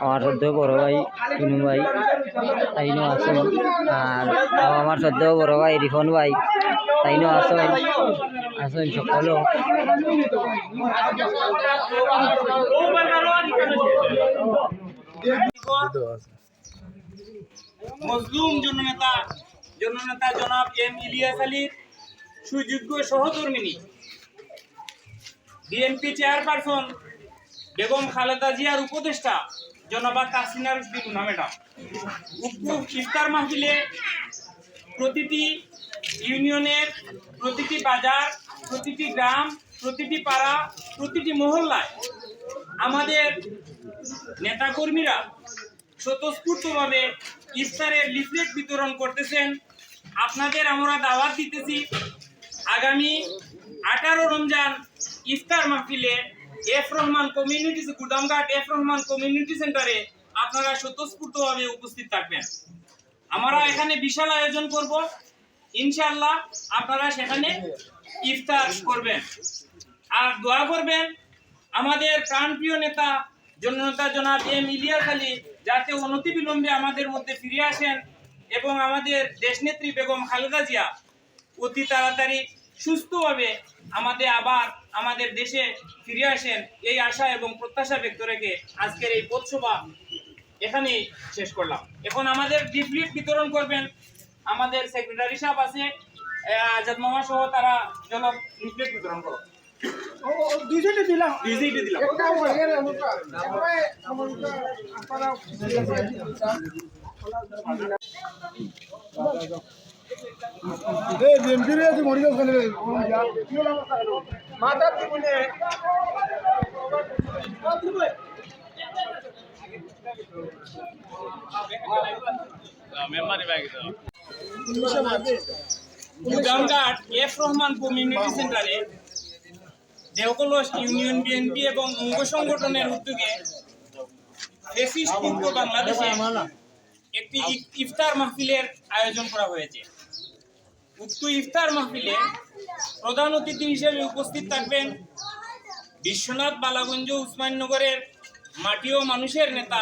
আমার সদ্য বড় ভাই টুনু ভাই তাইনও আছেন আর আমার সদ্য বড় ভাই রিফন ভাই তাইনও আছেন আছেন সকলও। মজলুম জননেতা জননেতা জনাব এম ইলিয়াস আলীর সুযোগ্য সহধর্মিনী, বিএনপি চেয়ারপারসন বেগম খালেদা জিয়ার উপদেষ্টা জনাবা তাসিনা রুশদি গুনা ম্যাডাম। উক্ত ইফতার মাহফিলে প্রতিটি ইউনিয়নের, প্রতিটি বাজার, প্রতিটি গ্রাম, প্রতিটি পাড়া, প্রতিটি মহল্লায় আমাদের নেতাকর্মীরা স্বতঃস্ফূর্তভাবে ইফতারের লিফলেট বিতরণ করতেছেন। আপনাদের আমরা দাওয়াত দিতেছি, আগামী আঠারো রমজান ইফতার মাহফিলে F Rahman community Gudamghat F Rahman community সেন্টারে আপনারা স্বতঃস্ফূর্তভাবে উপস্থিত থাকবেন। আমরা এখানে বিশাল আয়োজন করব। ইনশাল্লাহ আপনারা সেখানে ইফতার করবেন। আর দোয়া করবেন আমাদের প্রাণপ্রিয় নেতা জননেতা জনাব এম ইলিয়াস আলী, যাতে অনতিবিলম্বে আমাদের মধ্যে ফিরে আসেন এবং আমাদের দেশনেত্রী বেগম খালেদা জিয়া অতি তাড়াতাড়ি সুস্থভাবে আমাদের আবার আমাদের দেশে ফিরে আসেন, এই আশা এবং প্রত্যাশা ব্যক্ত রেখে আজকের এই পথসভা এখানেই শেষ করলাম। এখন আমাদের ডিপ্লিট বিতরণ করবেন আমাদের সেক্রেটারি সাহেব আছে আজাদ মামা সহ তারা জল লিফলেট বিতরণ করো দুইজনে দিলাম। গুদামঘাট এফ রহমান কমিউনিটি সেন্টারে দেওকলস, ইউনিয়ন বিএনপি এবং অঙ্গ সংগঠনের উদ্যোগে বাংলাদেশে একটি ইফতার মাহফিলের আয়োজন করা হয়েছে। উক্ত ইফতার মাহফিলে প্রধান অতিথি হিসেবে উপস্থিত থাকবেন বিশ্বনাথ বালাগঞ্জ উসমাননগরের মাটি ও মানুষের নেতা।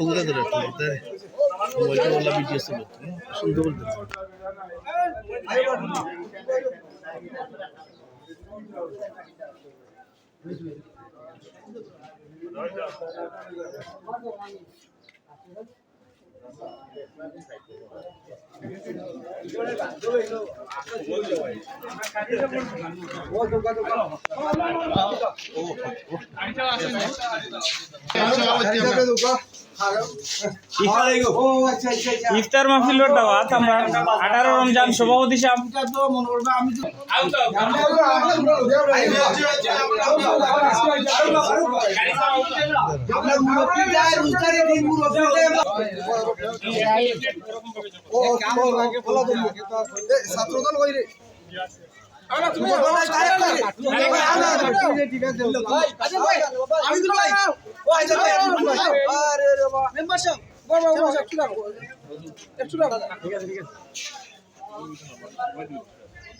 ওগুলো ধরে মোবাইলটা বললাম ভিডিও ছিল সুন্দর করে ইফতার মাহফিলের দাওয়াত আমরা আঠারো রমজান সভাপতি সাহেব। আউট। ভিডিও লই রে ওখানে আরে লাগে আরে বলা বলা ভিডিও